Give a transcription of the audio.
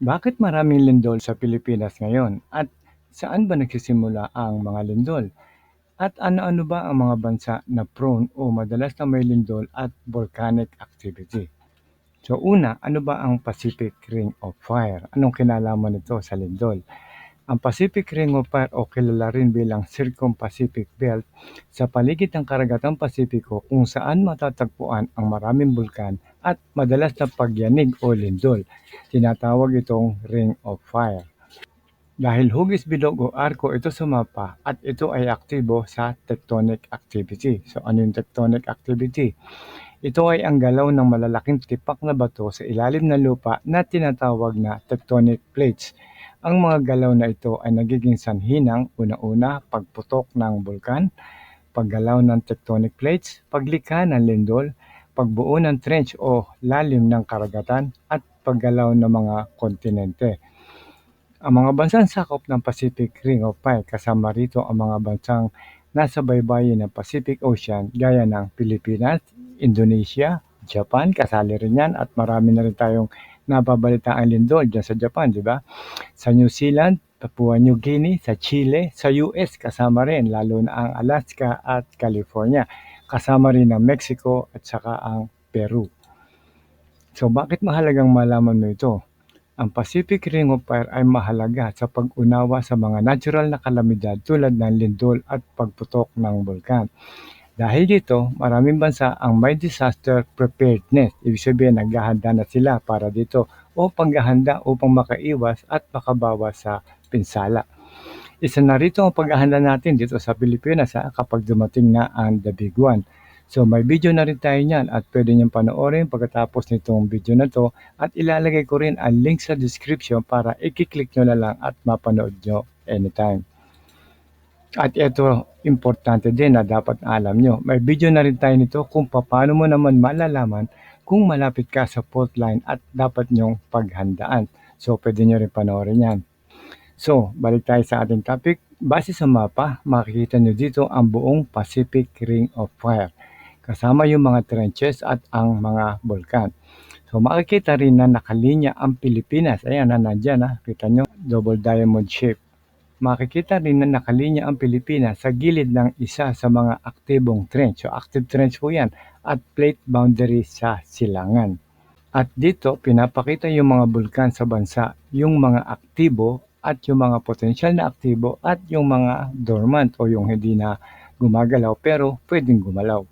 Bakit maraming lindol sa Pilipinas ngayon at saan ba nagsisimula ang mga lindol? At ano-ano ba ang mga bansa na prone o madalas na may lindol at volcanic activity? So una, ano ba ang Pacific Ring of Fire? Anong kinalaman nito sa lindol? Ang Pacific Ring of Fire o kilala rin bilang Circum-Pacific Belt sa paligid ng karagatang Pasipiko kung saan matatagpuan ang maraming bulkan at madalas na pagyanig o lindol. Tinatawag itong Ring of Fire. Dahil hugis bilog o arko ito sa mapa at ito ay aktibo sa tectonic activity. So ano yung tectonic activity? Ito ay ang galaw ng malalaking tipak na bato sa ilalim ng lupa na tinatawag na tectonic plates. Ang mga galaw na ito ay nagiging sanhi ng una-una pagputok ng bulkan, paggalaw ng tectonic plates, paglikha ng lindol, pagbuo ng trench o lalim ng karagatan at paggalaw ng mga kontinente. Ang mga bansang sakop ng Pacific Ring of Fire kasama rito ang mga bansang nasa baybayin ng Pacific Ocean gaya ng Pilipinas, Indonesia, Japan, kasali rin yan at marami na rin tayong nababalitaang lindol dyan sa Japan, di ba? Sa New Zealand, Papua New Guinea, sa Chile, sa US kasama rin, lalo na ang Alaska at California. Kasama rin ang Mexico at saka ang Peru. So bakit mahalagang malaman mo ito? Ang Pacific Ring of Fire ay mahalaga sa pag-unawa sa mga natural na kalamidad tulad ng lindol at pagputok ng bulkan. Dahil dito, maraming bansa ang may disaster preparedness. Ibig sabihin, naghahanda na sila para dito o paghahanda upang makaiwas at makabawas sa pinsala. Isa na rito ang paghahanda natin dito sa Pilipinas ha, kapag dumating na ang The Big One. So may video na rin tayo niyan at pwede niyong panoorin pagkatapos nitong video na to at ilalagay ko rin ang link sa description para i-click nyo na lang at mapanood nyo anytime. At ito, importante din na dapat alam nyo. May video na rin tayo nito kung paano mo naman malalaman kung malapit ka sa fault line at dapat nyong paghandaan. So, pwede nyo rin panoorin yan. So, balik tayo sa ating topic. Base sa mapa, makikita nyo dito ang buong Pacific Ring of Fire. Kasama yung mga trenches at ang mga bulkan. So, makikita rin na nakalinya ang Pilipinas. Ayan na, nandyan ha. Kita nyo, double diamond shape makikita rin na nakalinya ang Pilipinas sa gilid ng isa sa mga aktibong trench. So active trench po yan at plate boundary sa silangan. At dito, pinapakita yung mga bulkan sa bansa, yung mga aktibo at yung mga potensyal na aktibo at yung mga dormant o yung hindi na gumagalaw pero pwedeng gumalaw.